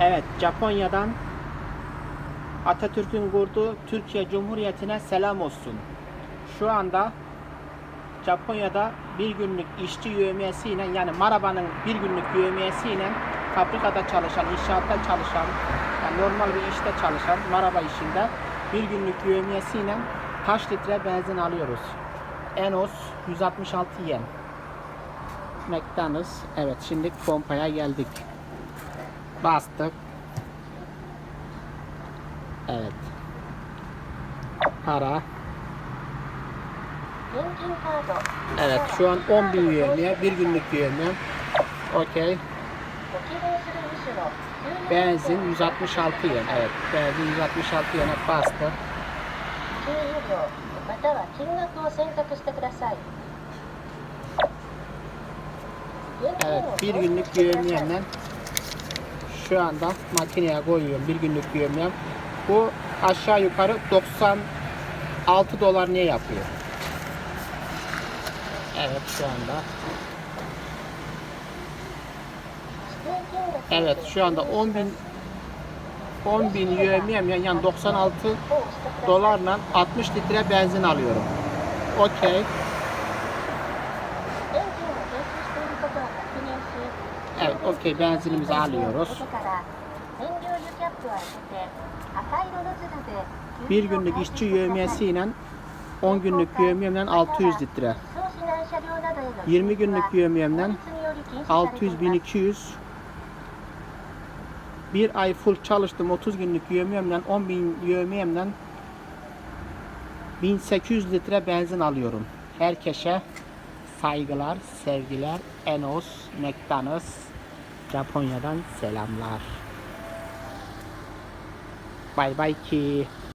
Evet, Japonya'dan Atatürk'ün kurduğu Türkiye Cumhuriyeti'ne selam olsun. Şu anda Japonya'da bir günlük işçi yövmiyesiyle yani Maraba'nın bir günlük yövmiyesiyle fabrikada çalışan, inşaatta çalışan, yani normal bir işte çalışan Maraba işinde bir günlük yövmiyesiyle kaç litre benzin alıyoruz? Enos 166 yen. McDonald's. Evet şimdi pompaya geldik. Bastık. Evet. Para. Evet şu an 10 bin üyeliğe bir günlük üyeliğe. Okey. Benzin 166 yen. Evet. Benzin 166 yene bastı. Evet. Bir günlük güvenliğinden şu anda makineye koyuyorum. Bir günlük yemyem. Bu aşağı yukarı 96 dolar niye yapıyor? Evet şu anda. Evet şu anda 10 bin 10 bin yemyem yani 96 dolarla 60 litre benzin alıyorum. Okey. Okey benzinimizi alıyoruz. Bir günlük işçi yövmiyesiyle 10 günlük yövmiyemden 600 litre. 20 günlük yövmiyemden 600 1200 bir ay full çalıştım 30 günlük yövmiyemden 10 bin yövmiyemden 1800 litre benzin alıyorum. Herkese saygılar, sevgiler. Enos, McDonald's, Japonya'dan selamlar. Bay bay ki.